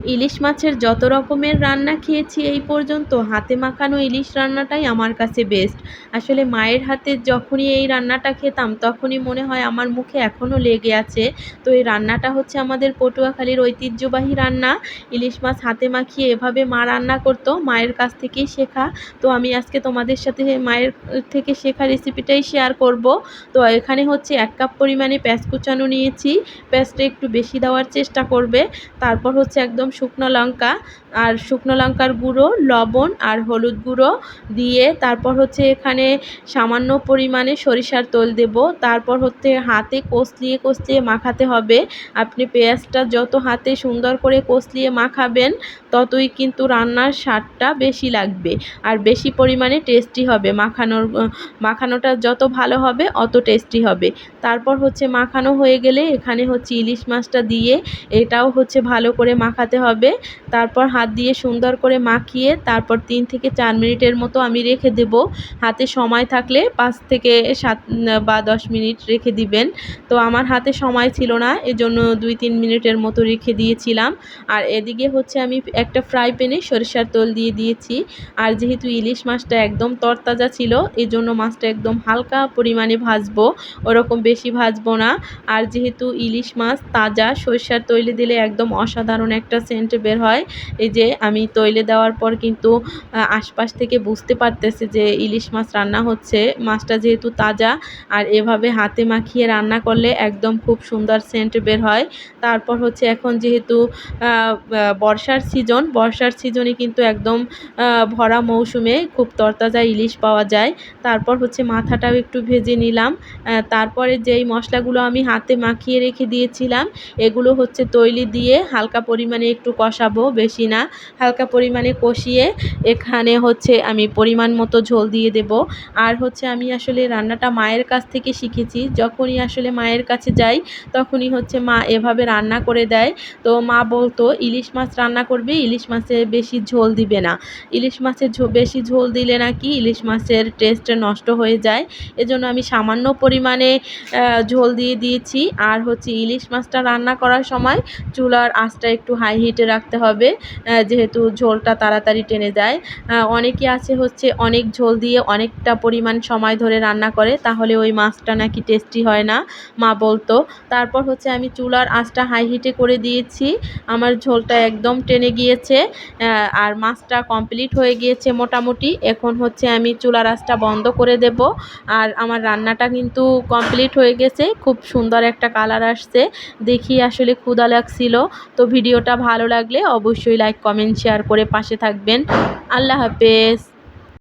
ইলিশ মাছের যত রকমের রান্না খেয়েছি এই পর্যন্ত হাতে মাখানো ইলিশ রান্নাটাই আমার কাছে বেস্ট আসলে মায়ের হাতে যখনই এই রান্নাটা খেতাম, তখনই মনে হয় আমার মুখে এখনও লেগে আছে। তো এই রান্নাটা হচ্ছে আমাদের পটুয়াখালীর ঐতিহ্যবাহী রান্না। ইলিশ মাছ হাতে মাখিয়ে এভাবে মা রান্না করতো, মায়ের কাছ থেকেই শেখা। তো আমি আজকে তোমাদের সাথে মায়ের থেকে শেখা রেসিপিটাই শেয়ার করব। তো এখানে হচ্ছে এক কাপ পরিমাণে পেঁয়াজ কুচানো নিয়েছি। প্যাঁচটা একটু বেশি দেওয়ার চেষ্টা করবে। তারপর হচ্ছে একদম শুকনো লঙ্কা আর শুকনো লঙ্কার গুঁড়ো, লবণ আর হলুদ গুঁড়ো দিয়ে তারপর হচ্ছে এখানে সামান্য পরিমাণে সরিষার তেল দেব। তারপর হচ্ছে হাতে কষলিয়ে কষলিয়ে মাখাতে হবে। আপনি পেঁয়াজটা যত হাতে সুন্দর করে কষলিয়ে মাখাবেন, ততই কিন্তু রান্নার স্বাদটা বেশি লাগবে আর বেশি পরিমাণে টেস্টি হবে। মাখানোর, মাখানোটা যত ভালো হবে, অত টেস্টি হবে। তারপর হচ্ছে মাখানো হয়ে গেলে এখানে হচ্ছে ইলিশ মাছটা দিয়ে এটাও হচ্ছে ভালো করে মাখাতে হবে। তারপর হাত দিয়ে সুন্দর করে মাখিয়ে তারপর তিন থেকে চার মিনিটের মতো আমি রেখে দেব। হাতে সময় থাকলে পাঁচ থেকে সাত বা দশ মিনিট রেখে দিবেন। তো আমার হাতে সময় ছিল না, এজন্য দুই তিন মিনিটের মতো রেখে দিয়েছিলাম। আর এদিকে হচ্ছে আমি একটা ফ্রাই প্যানে সরিষার তেল দিয়ে দিয়েছি। আর যেহেতু ইলিশ মাছটা একদম তরতাজা ছিল, এজন্য মাছটা একদম হালকা পরিমাণে ভাজবো, ওরকম বেশি ভাজবো না। আর যেহেতু ইলিশ মাছ তাজা, সরিষার তৈলে দিলে একদম অসাধারণ একটা সেন্ট বের হয়। এই যে আমি তৈলে দেওয়ার পর কিন্তু আশপাশ থেকে বুঝতে পারতেছে যে ইলিশ মাছ রান্না হচ্ছে। মাছটা যেহেতু তাজা, আর এভাবে হাতে মাখিয়ে রান্না করলে একদম খুব সুন্দর সেন্ট বের হয়। তারপর হচ্ছে এখন যেহেতু বর্ষার সিজন বর্ষার সিজনে কিন্তু একদম ভরা মৌসুমে খুব তরতাজা ইলিশ পাওয়া যায়। তারপর হচ্ছে মাথাটাও একটু ভেজে নিলাম। তারপরে যেই মশলাগুলো আমি হাতে মাখিয়ে রেখে দিয়েছিলাম, এগুলো হচ্ছে তৈলি দিয়ে হালকা পরিমাণে একটু কষাবো বেশি না। হালকা পরিমাণে কষিয়ে এখানে হচ্ছে আমি পরিমাণ মতো ঝোল দিয়ে দেব। আর হচ্ছে আমি আসলে রান্নাটা মায়ের কাছ থেকে শিখেছি। যখনই আসলে মায়ের কাছে যাই, তখনই হচ্ছে মা এভাবে রান্না করে দেয়। তো মা বলতো, ইলিশ মাছ রান্না করবে? ইলিশ মাছে বেশি ঝোল দিবে না। ইলিশ মাছের বেশি ঝোল দিলে নাকি ইলিশ মাছের টেস্ট নষ্ট হয়ে যায়। এজন্য আমি সামান্য পরিমাণে ঝোল দিয়ে দিয়েছি। আর হচ্ছে ইলিশ মাছটা রান্না করার সময় চুলার আঁচটা একটু হাই হিটে রাখতে হবে যেহেতু ঝোলটা তাড়াতাড়ি টেনে যায়। অনেকে আছে হচ্ছে অনেক ঝোল দিয়ে অনেকটা পরিমাণ সময় ধরে রান্না করে, তাহলে ওই মাছটা নাকি টেস্টি হয় না, মা বলতো। তারপর হচ্ছে আমি চুলার আঁচটা হাই হিটে করে দিয়েছি, আমার ঝোলটা একদম টেনে গিয়েছে আর মাছটা কমপ্লিট হয়ে গিয়েছে মোটামুটি। এখন হচ্ছে আমি চুলার আঁচটা বন্ধ করে দেব, আর আমার রান্নাটা কিন্তু কমপ্লিট হয়ে গেছে, খুব সুন্দর একটা কালার আসছে, দেখি আসলে ক্ষুদা লাগছিল। তো ভিডিওটা ভালো লাগলে অবশ্যই লাইক কমেন্ট শেয়ার করে পাশে থাকবেন। আল্লাহ হাফেজ।